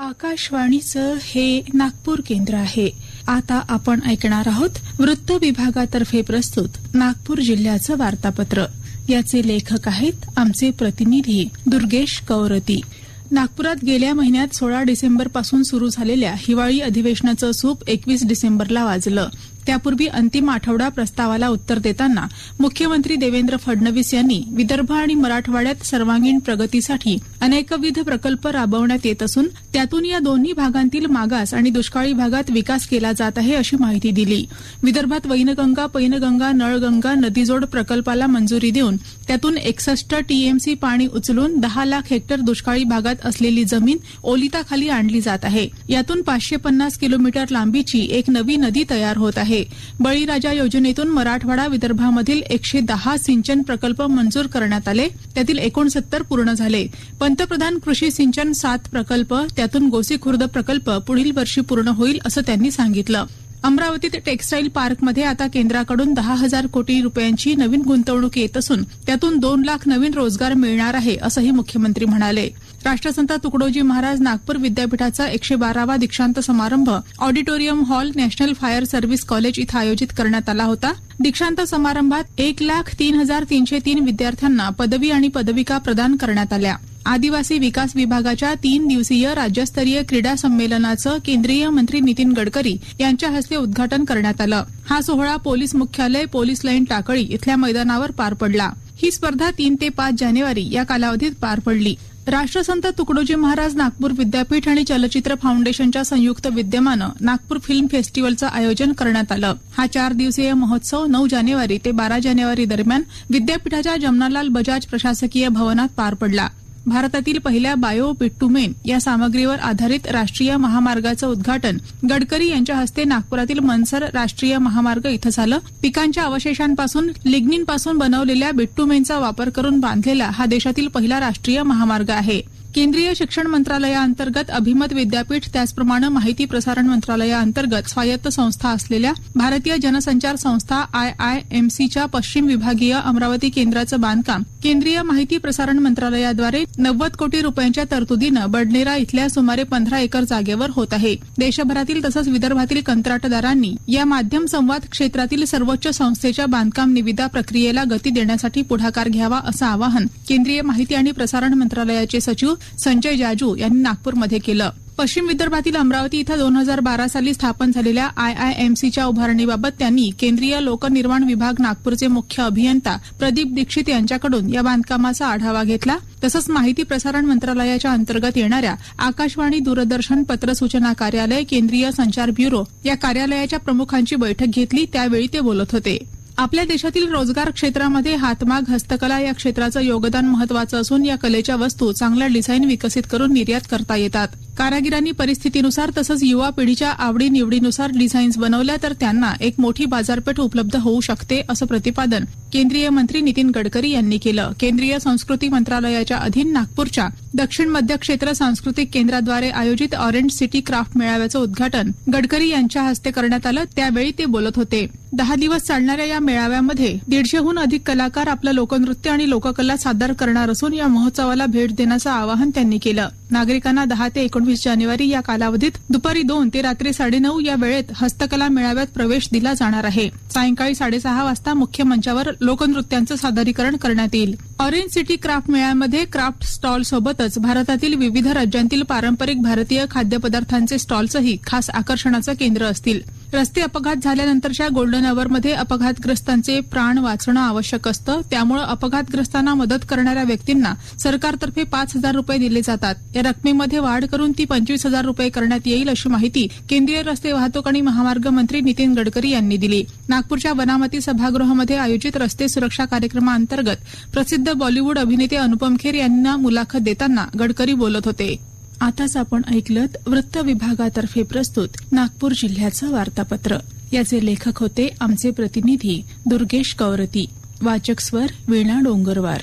आकाशवाणीचं हे नागपूर केंद्र आहे. आता आपण ऐकणार आहोत वृत्त विभागातर्फे प्रस्तुत नागपूर जिल्ह्याचं वार्तापत्र. याचे लेखक आहेत आमचे प्रतिनिधी दुर्गेश कौरती. नागपुरात गेल्या महिन्यात सोळा डिसेंबरपासून सुरू झालेल्या हिवाळी अधिवेशनाचं सूप एकवीस डिसेंबरला वाजलं. त्यापूर्वी अंतिम आठवडा प्रस्तावाला उत्तर देताना मुख्यमंत्री देवेंद्र फडणवीस यांनी विदर्भ आणि मराठवाड्यात सर्वांगीण प्रगतीसाठी अनेकविध प्रकल्प राबवण्यात येत असून त्यातून या दोन्ही भागांतील मागास आणि दुष्काळी भागात विकास केला जात आहे अशी माहिती दिली. विदर्भात वैनगंगा पैनगंगा नळगंगा नदीजोड प्रकल्पाला मंजुरी देऊन त्यातून एकसष्ट टीएमसी पाणी उचलून दहा लाख हेक्टर दुष्काळी भागात असलेली जमीन ओलिताखाली आणली जात आहे. यातून पाचशे पन्नास किलोमीटर लांबीची एक नवी नदी तयार होत आहे. बळीराजा योजनेतून मराठवाडा विदर्भामधील एकशे दहा सिंचन प्रकल्प मंजूर करण्यात आले. त्यातील एकोणसत्तर पूर्ण झाले. पंतप्रधान कृषी सिंचन सात प्रकल्प त्यातून गोसीखुर्द प्रकल्प पुढील वर्षी पूर्ण होईल असं त्यांनी सांगितलं. अमरावतीत टेक्स्टाईल पार्कमध्ये आता केंद्राकडून दहा हजार कोटी रुपयांची नवीन गुंतवणूक येत असून त्यातून दोन लाख नवीन रोजगार मिळणार आहे असंही मुख्यमंत्री म्हणाले. राष्ट्रसंत तुकडोजी महाराज नागपूर विद्यापीठाचा एकशे बारावा दीक्षांत समारंभ auditorium hall national fire service college इथं आयोजित करण्यात आला होता. दीक्षांत समारंभात एक लाख तीन हजार तीनशे तीन विद्यार्थ्यांना पदवी आणि पदविका प्रदान करण्यात आल्या. आदिवासी विकास विभागाच्या तीन दिवसीय राज्यस्तरीय क्रीडा संमेलनाचं केंद्रीय मंत्री नितीन गडकरी यांच्या हस्ते उद्घाटन करण्यात आलं. हा सोहळा पोलीस मुख्यालय पोलीस लाईन टाकळी इथल्या मैदानावर पार पडला. ही स्पर्धा तीन ते पाच जानेवारी या कालावधीत पार पडली. राष्ट्रसंत तुकडोजी महाराज नागपूर विद्यापीठ आणि चलचित्र फाउंडेशनच्या संयुक्त विद्यमानं नागपूर फिल्म फेस्टिवलचं आयोजन करण्यात आलं. हा चार दिवसीय महोत्सव नऊ जानेवारी ते बारा जानेवारी दरम्यान विद्यापीठाच्या जमनालाल बजाज प्रशासकीय भवनात पार पडला. भारतातील पहिल्या बायो बिट्टुमेन या सामग्रीवर आधारित राष्ट्रीय महामार्गाचं उद्घाटन गडकरी यांच्या हस्ते नागपुरातील मनसर राष्ट्रीय महामार्ग इथं झालं. पिकांच्या अवशेषांपासून लिग्निनपासून बनवलेल्या बिट्टुमेनचा वापर करून बांधलेला हा देशातील पहिला राष्ट्रीय महामार्ग आहे. केंद्रीय शिक्षण मंत्रालयाअंतर्गत अभिमत विद्यापीठ त्याचप्रमाणे माहिती प्रसारण मंत्रालयाअंतर्गत स्वायत्त संस्था असलेल्या भारतीय जनसंचार संस्था आय आयएमसीच्या पश्चिम विभागीय अमरावती केंद्राचं बांधकाम केंद्रीय माहिती प्रसारण मंत्रालयाद्वारे नव्वद कोटी रुपयांच्या तरतुदीनं बडनेरा इथल्या सुमारे पंधरा एकर जागेवर होत आहे. देशभरातील तसंच विदर्भातील कंत्राटदारांनी या माध्यम संवाद क्षेत्रातील सर्वोच्च संस्थेच्या बांधकाम निविदा प्रक्रियेला गती देण्यासाठी पुढाकार घ्यावा असं आवाहन केंद्रीय माहिती आणि प्रसारण मंत्रालयाचे सचिव संजय जाजू यांनी नागपूरमध्ये केलं. पश्चिम विदर्भातील अमरावती इथं दोन हजार बारा साली स्थापन झालेल्या आयआयएमसीच्या उभारणीबाबत त्यांनी केंद्रीय लोकनिर्माण विभाग नागपूरचे मुख्य अभियंता प्रदीप दीक्षित यांच्याकडून या बांधकामाचा आढावा घेतला. तसंच माहिती प्रसारण मंत्रालयाच्या अंतर्गत येणाऱ्या आकाशवाणी दूरदर्शन पत्र सूचना कार्यालय केंद्रीय संचार ब्युरो या कार्यालयाच्या प्रमुखांची बैठक घेतली. त्यावेळी ते बोलत होते. आपल्या देशातील रोजगार क्षेत्रामध्ये हातमाग हस्तकला या क्षेत्राचं योगदान महत्वाचं असून या कलेच्या वस्तू चांगल्या डिझाईन विकसित करून निर्यात करता येतात. कारागिरांनी परिस्थितीनुसार तसंच युवा पिढीच्या आवडी निवडीनुसार डिझाईन्स बनवल्या तर त्यांना एक मोठी बाजारपेठ उपलब्ध होऊ शकते असं प्रतिपादन केंद्रीय मंत्री नितीन गडकरी यांनी केलं. केंद्रीय संस्कृती मंत्रालयाच्या अधीन नागपूरच्या दक्षिण मध्य क्षेत्र सांस्कृतिक केंद्राद्वारे आयोजित ऑरेंज सिटी क्राफ्ट मेळाव्याचं उद्घाटन गडकरी यांच्या हस्ते करण्यात आलं त्यावेळी ते बोलत होते. दहा दिवस चालणाऱ्या या मेळाव्यामध्ये दीडशेहून अधिक कलाकार आपलं लोकनृत्य आणि लोककला सादर करणार असून या महोत्सवाला भेट देण्याचं आवाहन त्यांनी केलं. नागरिकांना दहा ते एकोणवीस जानेवारी या कालावधीत दुपारी दोन ते रात्री साडेनऊ या वेळेत हस्तकला मेळाव्यात प्रवेश दिला जाणार आहे. सायंकाळी साडेसहा वाजता मुख्य मंचावर लोकनृत्यांचं सादरीकरण करण्यात येईल. ऑरेंज सिटी क्राफ्ट मेळ्यामध्ये क्राफ्ट स्टॉल सोबतच भारतातील विविध राज्यांतील पारंपरिक भारतीय खाद्यपदार्थांचे स्टॉल्सही खास आकर्षणाचं केंद्र असतील. रस्ते अपघात झाल्यानंतरच्या गोल्डन अवरमध्ये अपघातग्रस्तांचे प्राण वाचणं आवश्यक असतं. त्यामुळे अपघातग्रस्तांना मदत करणाऱ्या व्यक्तींना सरकारतर्फे पाच हजार रुपये दिले जातात. या रकमेमध्ये वाढ करून ती पंचवीस हजार रुपये करण्यात येईल अशी माहिती केंद्रीय रस्ते वाहतूक आणि महामार्ग मंत्री नितीन गडकरी यांनी दिली. नागपूरच्या वनामती सभागृहामध्ये आयोजित रस्ते सुरक्षा कार्यक्रमाअंतर्गत प्रसिद्ध बॉलिवूड अभिनेते अनुपम खेर यांना मुलाखत देताना गडकरी बोलत होते. आताच आपण ऐकलत वृत्त विभागातर्फे प्रस्तुत नागपूर जिल्ह्याचं वार्तापत्र. याचे लेखक होते आमचे प्रतिनिधी दुर्गेश कौरती. वाचक स्वर वीणा डोंगरवार.